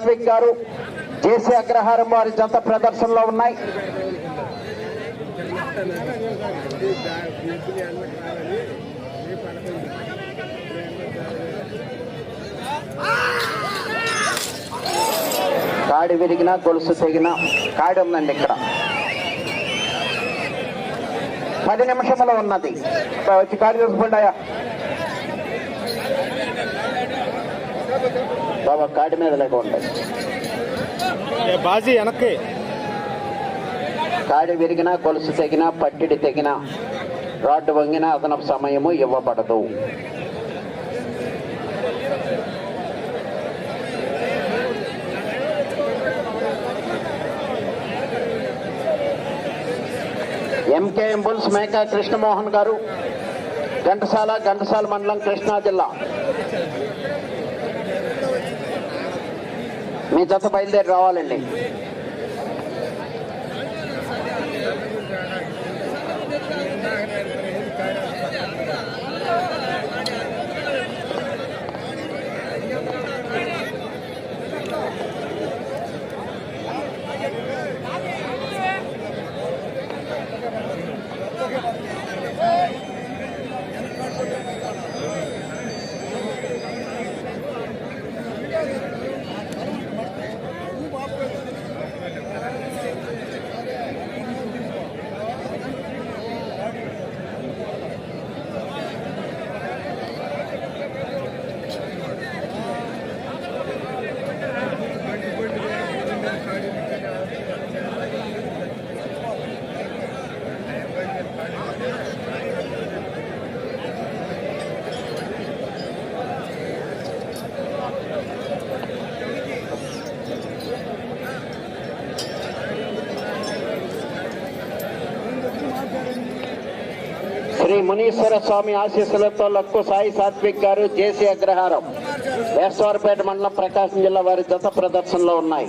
సాత్విక్ గారు జేసీ అగ్రహారం వారి జత ప్రదర్శనలో ఉన్నాయి. కాడి విరిగిన గొలుసు తెగిన కాడి ఉందండి ఇక్కడ. పది నిమిషంలో ఉన్నది. వచ్చి కాడి చూసుకుంటాయా బాబా కాడి మీద లేక ఉంటాయి ఏ బాజీ వెనక్కి. కాడి విరిగిన గొలుసు తెగిన పట్టిడి తెగిన రాడ్డు వంగిన అదనపు సమయము ఇవ్వబడదు. ఎంకేఎం బుల్స్ మేకా కృష్ణమోహన్ గారు ఘంటసాల ఘంటసాల మండలం కృష్ణా జిల్లా. మీ జత బయలుదేరి రావాలండి. మునీశ్వర స్వామి ఆశీస్సులతో లక్కు సాయి సాత్విక్ గారు జేసీ అగ్రహారం. వేశ్వరపేట మండలం ప్రకాశం జిల్లా వారి జత ప్రదర్శనలో ఉన్నాయి.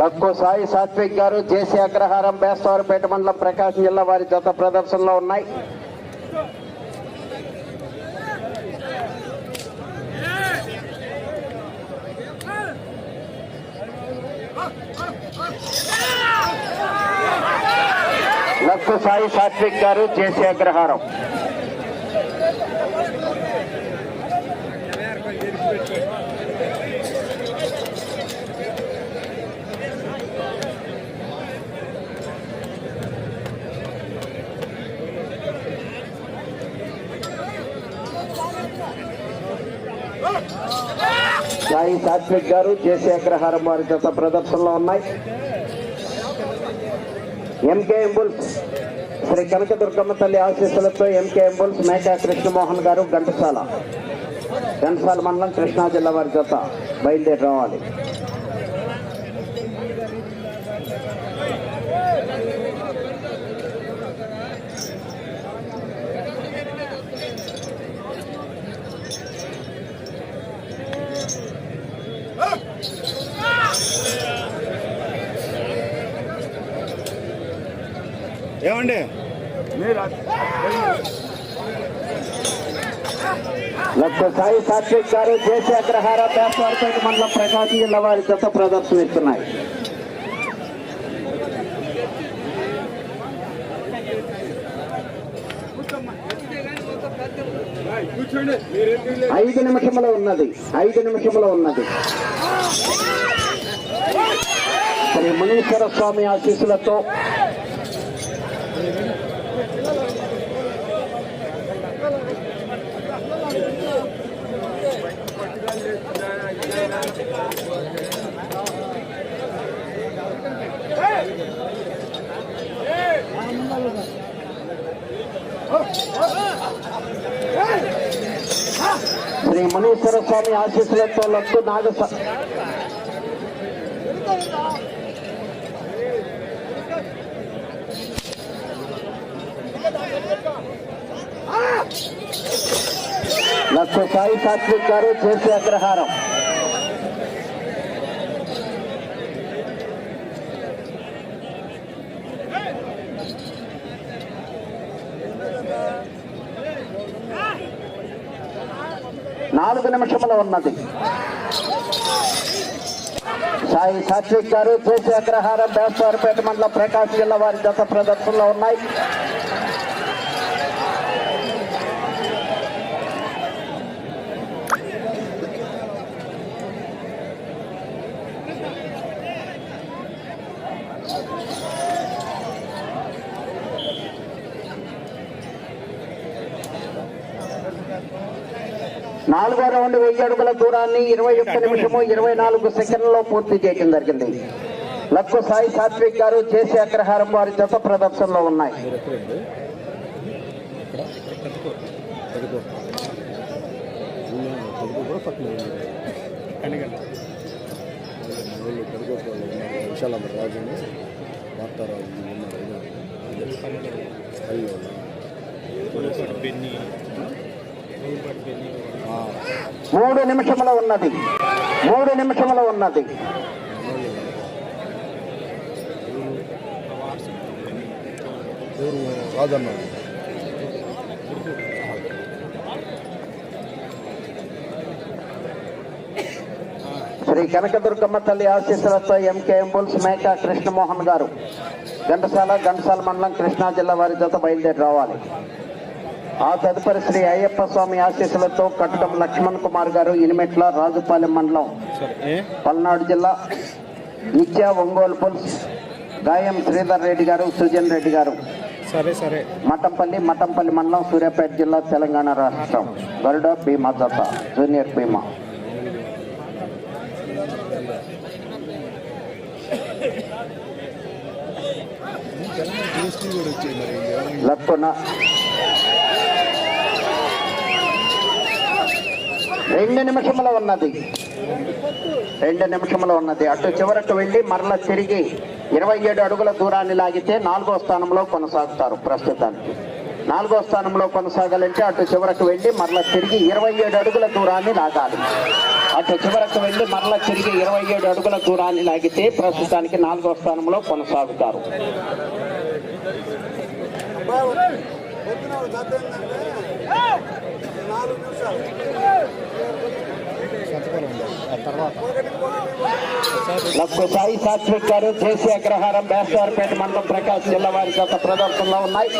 లక్కో సాయి సాత్విక్ గారు జేసీ అగ్రహారం బేస్తవారిపేట మండలం ప్రకాశం జిల్లా వారి జత ప్రదర్శనలో ఉన్నాయి. లక్కు సాయి సాత్విక్ గారు జేసీ అగ్రహారం సాయి సాత్విక్ గారు జేసీ అగ్రహారం వారి జత ప్రదర్శనలో ఉన్నాయి ఎంకే ఎంబుల్స్ శ్రీ కనకదుర్గమ్మ తల్లి ఆశీస్సులతో ఎంకే ఎంబుల్స్ మేకా కృష్ణమోహన్ గారు ఘంటసాల ఘంటసాల మండలం కృష్ణా జిల్లా వారి జత బయలుదేరి రావాలి Oh! ఏమండి? లక్ష సాయి సాత్విక్ గారు చేసే అగ్రహార పేపర్పేట మండలం ప్రకాశం జిల్లా వారి జత ప్రదర్శనిస్తున్నాయి ఐదు నిమిషముల ఉన్నది ఐదు నిమిషముల ఉన్నది. శ్రీ మునీశ్వర స్వామి ఆశీస్సులతో శ్రీ మునీశ్వర స్వామి ఆశీస్సులతో లక్కు నాగ లక్ష సాయి సాత్విక్ గారు చేసే అగ్రహారం నాలుగు నిమిషముల ఉన్నది. సాయి సాత్విక్ గారు చేసే అగ్రహారం బేస్తవారిపేట మండలం ప్రకాశం జిల్లా వారి జత ప్రదర్శనలో ఉన్నాయి. నాలుగో రౌండ్ వెయ్యి అడుగుల దూరాన్ని ఇరవై ఒక్క నిమిషము ఇరవై నాలుగు సెకండ్లలో పూర్తి చేయడం జరిగింది. లక్కు సాయి సాత్విక్ గారు చేసే అగ్రహారం వారి జత ప్రదర్శనలో ఉన్నాయి. కనిగండి మూడు నిమిషముల ఉన్నది. మూడు నిమిషముల ఉన్నది. శ్రీ కనకదుర్గమ్మ తల్లి ఆశీస్సులతో ఎంకేఎం బుల్స్ మేక కృష్ణమోహన్ గారు. ఘంటసాల ఘంటసాల మండలం కృష్ణా జిల్లా వారి జత బయలుదేరి రావాలి. ఆ తదుపరి శ్రీ అయ్యప్ప స్వామి ఆశీస్సులతో కట్టడం లక్ష్మణ్ కుమార్ గారు ఇనిమెట్ల రాజుపాలెం మండలం. పల్నాడు జిల్లా నిత్య ఒంగోలు పుల్స్ గాయం శ్రీధర్ రెడ్డి గారు సుజన్ రెడ్డి గారు. సరే సరే. మఠంపల్లి మఠంపల్లి మండలం సూర్యాపేట జిల్లా తెలంగాణ రాష్ట్రం. గరుడ భీమా జత జూనియర్ భీమా? లక్కున రెండు నిమిషముల ఉన్నది రెండు నిమిషములు ఉన్నది అటు చివరకు వెళ్ళి మరల తిరిగి ఇరవై ఏడు అడుగుల దూరాన్ని లాగితే నాలుగో స్థానంలో కొనసాగుతారు ప్రస్తుతానికి నాలుగో స్థానంలో కొనసాగాలంటే అటు చివరకు వెళ్ళి మరల తిరిగి ఇరవై ఏడు అడుగుల దూరాన్ని లాగాలి అటు చివరకు వెళ్ళి మరల తిరిగి ఇరవై ఏడు అడుగుల దూరాన్ని లాగితే ప్రస్తుతానికి నాలుగో స్థానంలో కొనసాగుతారు నాలుగు నిమిషాలు లక్కు సాయి సాత్విక్ గారు దేశీయ అగ్రహారం బేస్తవారిపేట మండలం ప్రకాశ్ జిల్లా వారి గత ప్రదర్శనలో ఉన్నాయి.